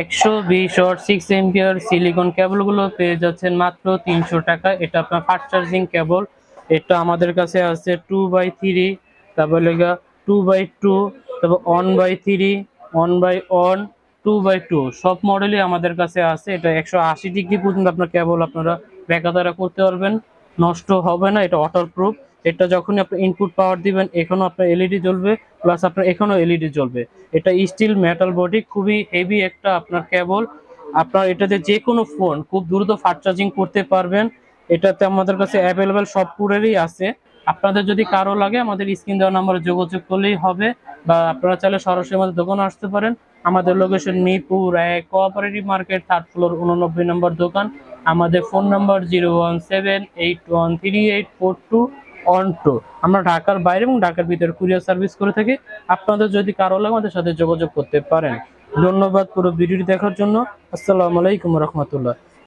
একশো বিশ six silicon পেয়ে যাচ্ছেন মাত্র তিনশো টাকা। এটা আপনার ফাস্ট চার্জিং কেবল এটা আমাদের কাছে আছে two by three two by two তারপর one by three one by one two by two সব মডেলই আমাদের কাছে এটা একশো আশি ডিগ্রি পর্যন্ত আপনার আপনারা বেকাতারা করতে পারবেন। নষ্ট হবে না, এটা ওয়াটার প্রুফ এটা যখনই আপনি ইনপুট পাওয়ার দিবেন, এখানেও আপনার এলইডি জ্বলবে প্লাস আপনার এখানেও এলইডি জ্বলবে। এটা স্টিল মেটাল বডি খুবই হেভি একটা আপনার কেবল আপনার এটাতে যে কোনো ফোন খুব দ্রুত ফাস্ট চার্জিং করতে পারবেন। এটাতে আমাদের কাছে অ্যাভেলেবেল সব পুরেরই আছে। আপনাদের যদি কারও লাগে, আমাদের স্ক্রিন দেওয়া নাম্বারে যোগাযোগ করলেই হবে, বা আপনারা চাইলে সরাসরি আমাদের দোকানে আসতে পারেন। আমাদের লোকেশন মিরপুর এক কোঅপারেটিভ মার্কেট থার্ড ফ্লোর উননব্বই নম্বর দোকান। আমাদের phone number zero one seven eight one three eight four two one two আমরা ঢাকার বাইরে এবং ঢাকার ভিতরে কুরিয়ার সার্ভিস করে থাকি। আপনাদের যদি কারও লাগে আমাদের সাথে যোগাযোগ করতে পারেন। ধন্যবাদ পুরো ভিডিওটি দেখার জন্য। আসসালামু আলাইকুম রহমতুল্লাহ।